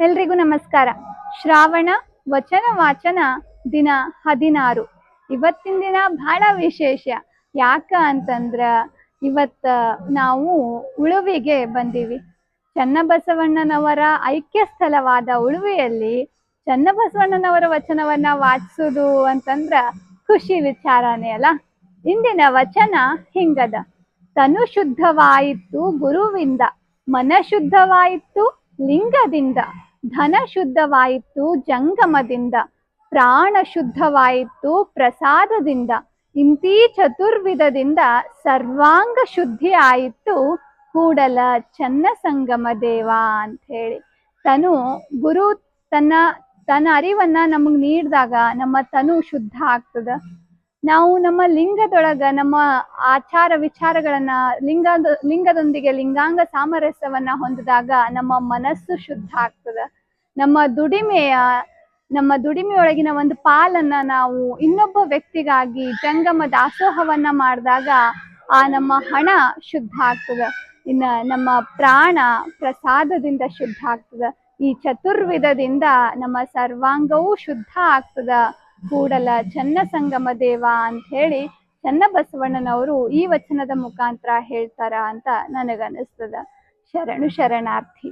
ಎಲ್ರಿಗೂ ನಮಸ್ಕಾರ. ಶ್ರಾವಣ ವಚನ ವಾಚನ ದಿನ ಹದಿನಾರು. ಇವತ್ತಿನ ದಿನ ಬಹಳ ವಿಶೇಷ. ಯಾಕ ಅಂತಂದ್ರ ಇವತ್ತ ನಾವು ಉಳುವಿಗೆ ಬಂದೀವಿ. ಚನ್ನಬಸವಣ್ಣನವರ ಐಕ್ಯ ಸ್ಥಳವಾದ ಉಳುವಿಯಲ್ಲಿ ಚನ್ನಬಸವಣ್ಣನವರ ವಚನವನ್ನ ವಾಚಿಸುದು ಅಂತಂದ್ರ ಖುಷಿ ವಿಚಾರನೇ ಅಲ್ಲ? ಇಂದಿನ ವಚನ ಹಿಂಗದ. ತನು ಶುದ್ಧವಾಯಿತು ಗುರುವಿಂದ, ಮನ ಶುದ್ಧವಾಯಿತು ಲಿಂಗದಿಂದ. ಧನ ಶುದ್ಧವಾಯಿತು ಜಂಗಮದಿಂದ ಪ್ರಾಣ ಶುದ್ಧವಾಯಿತು ಪ್ರಸಾದದಿಂದ, ಇಂತೀ ಚತುರ್ವಿಧದಿಂದ ಸರ್ವಾಂಗ ಶುದ್ಧಿ ಆಯಿತು ಕೂಡಲ ಚನ್ನ ಸಂಗಮ ದೇವ ಅಂತ ಹೇಳಿ ತನು ಗುರು ತನ್ನ ತನ್ನ ಅರಿವನ್ನ ನಮಗ್ ನೀಡಿದಾಗ ನಮ್ಮ ತನು ಶುದ್ಧ ಆಗ್ತದ. ನಾವು ನಮ್ಮ ಲಿಂಗದೊಳಗ ನಮ್ಮ ಆಚಾರ ವಿಚಾರಗಳನ್ನ ಲಿಂಗ ಲಿಂಗದೊಂದಿಗೆ ಲಿಂಗಾಂಗ ಸಾಮರಸ್ಯವನ್ನ ಹೊಂದಿದಾಗ ನಮ್ಮ ಮನಸ್ಸು ಶುದ್ಧ ಆಗ್ತದ. ನಮ್ಮ ದುಡಿಮೆಯ, ನಮ್ಮ ದುಡಿಮೆಯೊಳಗಿನ ಒಂದು ಪಾಲನ್ನ ನಾವು ಇನ್ನೊಬ್ಬ ವ್ಯಕ್ತಿಗಾಗಿ ಜಂಗಮ ದಾಸೋಹವನ್ನ ಮಾಡಿದಾಗ ಆ ನಮ್ಮ ಹಣ ಶುದ್ಧ ಆಗ್ತದ. ಇನ್ನ ನಮ್ಮ ಪ್ರಾಣ ಪ್ರಸಾದದಿಂದ ಶುದ್ಧ ಆಗ್ತದ. ಈ ಚತುರ್ವಿಧದಿಂದ ನಮ್ಮ ಸರ್ವಾಂಗವೂ ಶುದ್ಧ ಆಗ್ತದ. ಕೂಡಲ ಚನ್ನ ಸಂಗಮ ದೇವ ಅಂತ ಹೇಳಿ ಚನ್ನಬಸವಣ್ಣನವರು ಈ ವಚನದ ಮುಖಾಂತರ ಹೇಳ್ತಾರ ಅಂತ ನನಗನ್ನಿಸ್ತದ. ಶರಣು ಶರಣಾರ್ಥಿ.